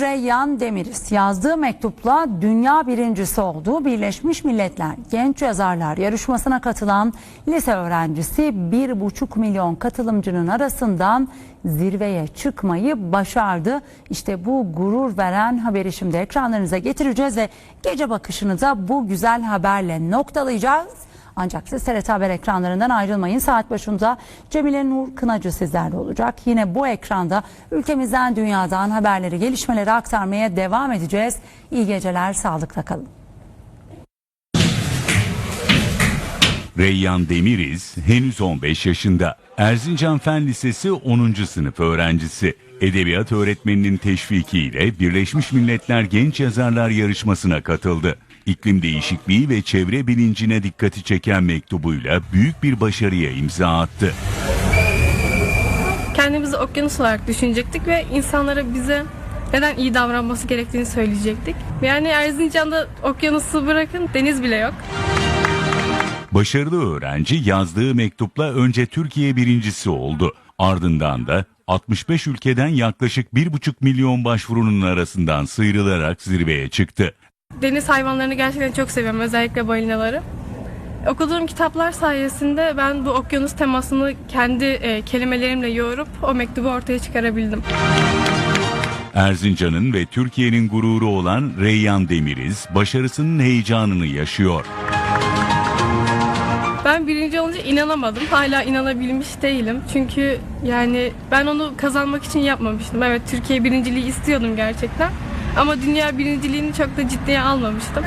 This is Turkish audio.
Reyyan Demiriz yazdığı mektupla dünya birincisi olduğu Birleşmiş Milletler Genç Yazarlar yarışmasına katılan lise öğrencisi 1,5 milyon katılımcının arasından zirveye çıkmayı başardı. İşte bu gurur veren haberi şimdi ekranlarınıza getireceğiz ve gece bakışını da bu güzel haberle noktalayacağız. Ancak siz TRT Haber ekranlarından ayrılmayın. Saat başında Cemile Nur Kınacı sizlerle olacak. Yine bu ekranda ülkemizden, dünyadan haberleri, gelişmeleri aktarmaya devam edeceğiz. İyi geceler, sağlıkla kalın. Reyyan Demiriz henüz 15 yaşında. Erzincan Fen Lisesi 10. sınıf öğrencisi. Edebiyat öğretmeninin teşvikiyle Birleşmiş Milletler Genç Yazarlar Yarışması'na katıldı. İklim değişikliği ve çevre bilincine dikkati çeken mektubuyla büyük bir başarıya imza attı. kendimizi okyanus olarak düşünecektik ve insanlara bize neden iyi davranması gerektiğini söyleyecektik. Yani Erzincan'da okyanusu bırakın deniz bile yok. Başarılı öğrenci yazdığı mektupla önce Türkiye birincisi oldu. Ardından da 65 ülkeden yaklaşık 1,5 milyon başvurunun arasından sıyrılarak zirveye çıktı. Deniz hayvanlarını gerçekten çok seviyorum özellikle balinaları. Okuduğum kitaplar sayesinde ben bu okyanus temasını kendi e, kelimelerimle yoğurup o mektubu ortaya çıkarabildim. Erzincan'ın ve Türkiye'nin gururu olan Reyyan Demiriz başarısının heyecanını yaşıyor. Ben birinci olunca inanamadım. Hala inanabilmiş değilim. Çünkü yani ben onu kazanmak için yapmamıştım. Evet Türkiye birinciliği istiyordum gerçekten. Ama dünya birinciliğini çok da ciddiye almamıştım.